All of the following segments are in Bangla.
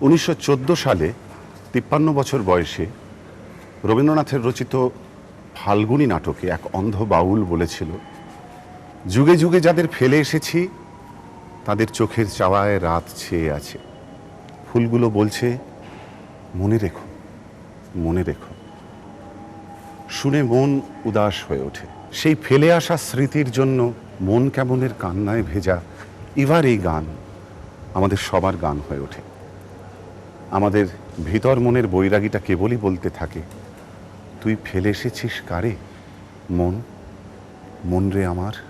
উনিশশো চোদ্দ সালে, তিপ্পান্ন বছর বয়সে, রবীন্দ্রনাথের রচিত ফাল্গুনী নাটকে এক অন্ধ বাউল বলেছিল, যুগে যুগে যাদের ফেলে এসেছি, তাদের চোখের চাওয়ায় রাত ছেয়ে আছে। ফুলগুলো বলছে, মনে রেখো মনে রেখো। শুনে মন উদাস হয়ে ওঠে। সেই ফেলে আসা স্মৃতির জন্য মন কেমনের কান্নায় ভেজা, এবার এই গান আমাদের সবার গান হয়ে ওঠে। আমাদের ভিতর মনের বৈরাগীটা কেবলই বলতে থাকে। তুই ফেলে এসেছিস কারে? মন? মন রে আমার।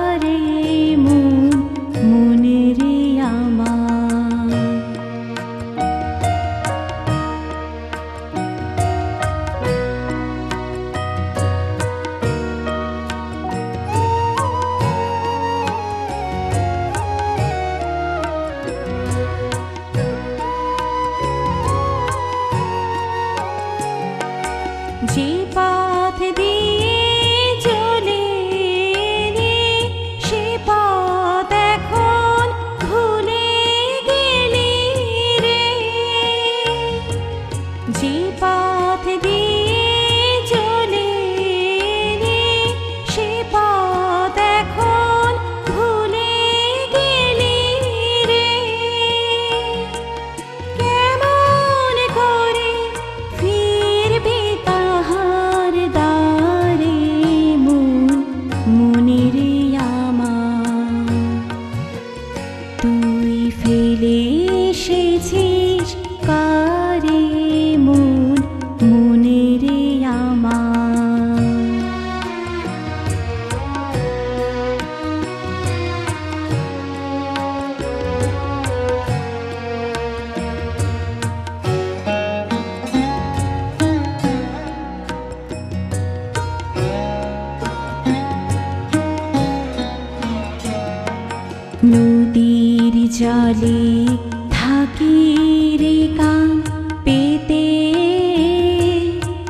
নদীর জলে থাকি রে কান পেতে।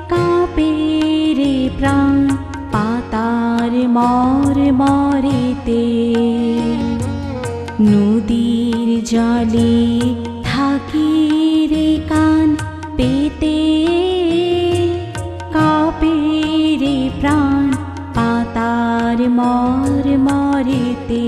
কাঁপে রে প্রাণ পাতার মর মরেতে। নদীর জলে থাকি রে কান পেতে। কাঁপে রে প্রাণ পাতার মর মরেতে।